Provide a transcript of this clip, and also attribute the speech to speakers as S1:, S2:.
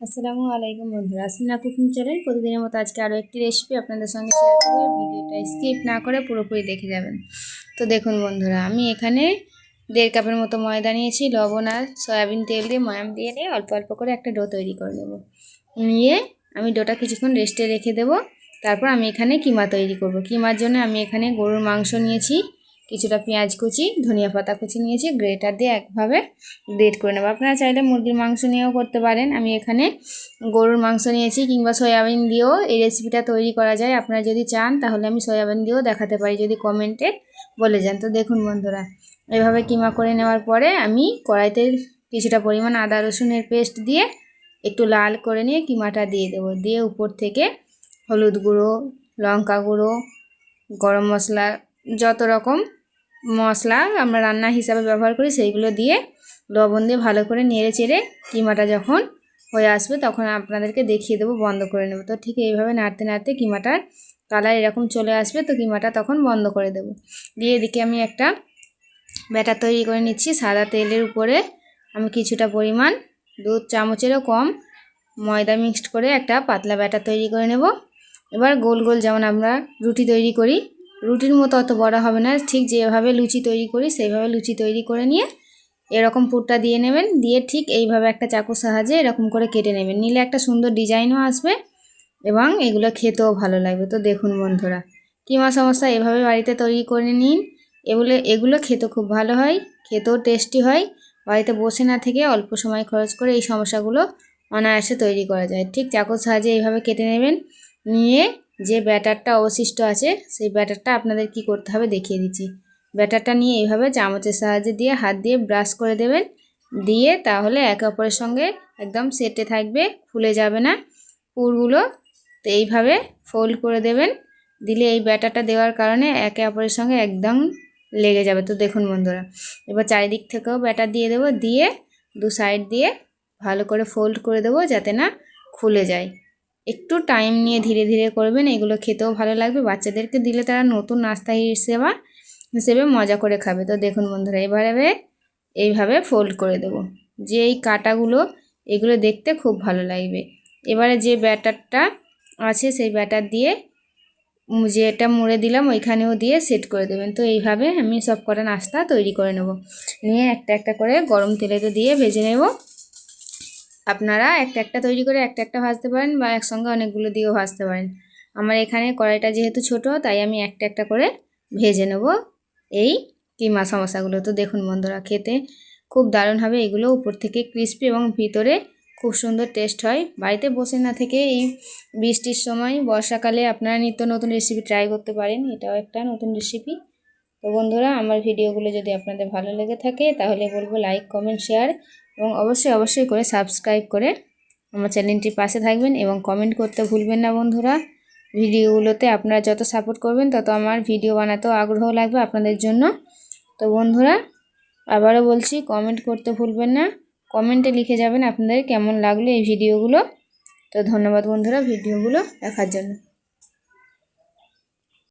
S1: আসসালামু আলাইকুম বন্ধুরা। আসমিনা কুকিং চ্যানেল প্রতিদিনের মতো আজকে আরও একটি রেসিপি আপনাদের সঙ্গে শেয়ার করব। ভিডিওটা স্কিপ না করে পুরোপুরি দেখে যাবেন। তো দেখুন বন্ধুরা, আমি এখানে দেড় কাপের মতো ময়দা নিয়েছি, লবণ আর সয়াবিন তেল দিয়ে ময়াম দিয়ে নিয়ে অল্প অল্প করে একটা ডো তৈরি করে নেব। নিয়ে আমি ডোটা কিছুক্ষণ রেস্টে রেখে দেবো। তারপর আমি এখানে কিমা তৈরি করব। কিমার জন্য আমি এখানে গরুর মাংস নিয়েছি। কিছুটা পেঁয়াজ কুচি, ধনিয়া পাতা কুচি নিয়েছি, গ্রেটার দিয়ে একভাবে গ্রেট করে নেব। আপনারা চাইলে মুরগির মাংস নিয়েও করতে পারেন। আমি এখানে গরুর মাংস নিয়েছি কিংবা সয়াবিন দিয়েও এই রেসিপিটা তৈরি করা যায়। আপনারা যদি চান, তাহলে আমি সয়াবিন দিয়েও দেখাতে পারি। যদি কমেন্টে বলে যান। তো দেখুন বন্ধুরা, এভাবে কিমা করে নেওয়ার পরে আমি কড়াইতে কিছুটা পরিমাণ আদা রসুনের পেস্ট দিয়ে একটু লাল করে নিয়ে কিমাটা দিয়ে দেবো। দিয়ে উপর থেকে হলুদ গুঁড়ো, লঙ্কা গুঁড়ো, গরম মশলা, যত রকম মশলা আমরা রান্না হিসাবে ব্যবহার করি, সেইগুলো দিয়ে লবণ দিয়ে ভালো করে নেড়ে চেড়ে কিমাটা যখন হয়ে আসবে তখন আপনাদেরকে দেখিয়ে দেবো, বন্ধ করে নেব। তো ঠিক এইভাবে নাড়তে নাড়তে কিমাটার কালার এরকম চলে আসবে, তো কিমাটা তখন বন্ধ করে দেবো। দিয়ে এদিকে আমি একটা ব্যাটার তৈরি করে নিচ্ছি, সাদা তেলের উপরে আমি কিছুটা পরিমাণ দু চামচেরও কম ময়দা মিক্সড করে একটা পাতলা ব্যাটার তৈরি করে নেব। এবার গোল গোল যেমন আমরা রুটি তৈরি করি রুটির মতো অত বড় হবে না। ঠিক যেভাবে লুচি তৈরি করি, সেইভাবে লুচি তৈরি করে নিয়ে এরকম পুরটা দিয়ে নেবেন। দিয়ে ঠিক এইভাবে একটা চাকুর সাহায্যে এরকম করে কেটে নেবেন। নিলে একটা সুন্দর ডিজাইনও আসবে এবং এগুলো খেতেও ভালো লাগবে। তো দেখুন বন্ধুরা কিমা সমস্যা? এভাবে বাড়িতে তৈরি করে নিন। এগুলো এগুলো খেতে খুব ভালো হয়, খেতেও টেস্টি হয়। বাড়িতে বসে না থেকে অল্প সময় খরচ করে এই সমস্যাগুলো অনায়াসে তৈরি করা যায়। ঠিক চাকুর সাহায্যে এইভাবে কেটে নেবেন। নিয়ে যে ব্যাটারটা অবশিষ্ট আছে, সেই ব্যাটারটা আপনাদের কি করতে হবে দেখিয়ে দিচ্ছি। ব্যাটারটা নিয়ে এইভাবে চামচের সাহায্যে দিয়ে হাত দিয়ে ব্রাশ করে দেবেন। দিয়ে তাহলে একে অপরের সঙ্গে একদম সেটে থাকবে ফুলে যাবে না। পুরগুলো তো এইভাবে ফোল্ড করে দেবেন। দিলে এই ব্যাটারটা দেওয়ার কারণে একে অপরের সঙ্গে একদম লেগে যাবে। তো দেখুন বন্ধুরা, এবার চারিদিক থেকেও ব্যাটার দিয়ে দেবো। দিয়ে দু সাইড দিয়ে ভালো করে ফোল্ড করে দেবো যাতে না খুলে যায়। একটু টাইম নিয়ে ধীরে ধীরে করবেন, এগুলো খেতেও ভালো লাগবে। বাচ্চাদেরকে দিলে তারা নতুন নাস্তা হিসেবে হিসেবে মজা করে খাবে। তো দেখুন বন্ধুরা, এবারে এইভাবে ফোল্ড করে দেব। যে এই কাটাগুলো, এগুলো দেখতে খুব ভালো লাগবে। এবারে যে ব্যাটারটা আছে, সেই ব্যাটার দিয়ে যেটা মুড়ে দিলাম, ওইখানেও দিয়ে সেট করে দেবেন। তো এইভাবে আমি সব কটা নাস্তা তৈরি করে নেব। নিয়ে একটা একটা করে গরম তেলেতে দিয়ে ভেজে নেব। আপনারা একটা একটা তৈরি করে একটা একটা ভাজতে পারেন বা একসঙ্গে অনেকগুলো দিয়েও ভাজতে পারেন। আমার এখানে কড়াইটা যেহেতু ছোট, তাই আমি একটা একটা করে ভেজে নেব এই কিমা সমস্যাগুলো। তো দেখুন বন্ধুরা, খেতে খুব দারুণ হবে, এগুলো উপর থেকে ক্রিস্পি এবং ভিতরে খুব সুন্দর টেস্ট হয়। বাড়িতে বসে না থেকে এই বৃষ্টির সময়, বর্ষাকালে আপনারা নিত্য নতুন রেসিপি ট্রাই করতে পারেন। এটাও একটা নতুন রেসিপি তো বন্ধুরা, আমার ভিডিওগুলো যদি আপনাদের ভালো লেগে থাকে, তাহলে বলব লাইক কমেন্ট শেয়ার এবং অবশ্যই অবশ্যই করে সাবস্ক্রাইব করে আমার চ্যানেলটির পাশে থাকবেন এবং কমেন্ট করতে ভুলবেন না বন্ধুরা। ভিডিওগুলোতে আপনারা যত সাপোর্ট করবেন, তত আমার ভিডিও বানাতেও আগ্রহ লাগবে আপনাদের জন্য। তো বন্ধুরা, আবারও বলছি কমেন্ট করতে ভুলবেন না। কমেন্টে লিখে যাবেন আপনাদের কেমন লাগল এই ভিডিওগুলো। তো ধন্যবাদ বন্ধুরা ভিডিওগুলো দেখার জন্য।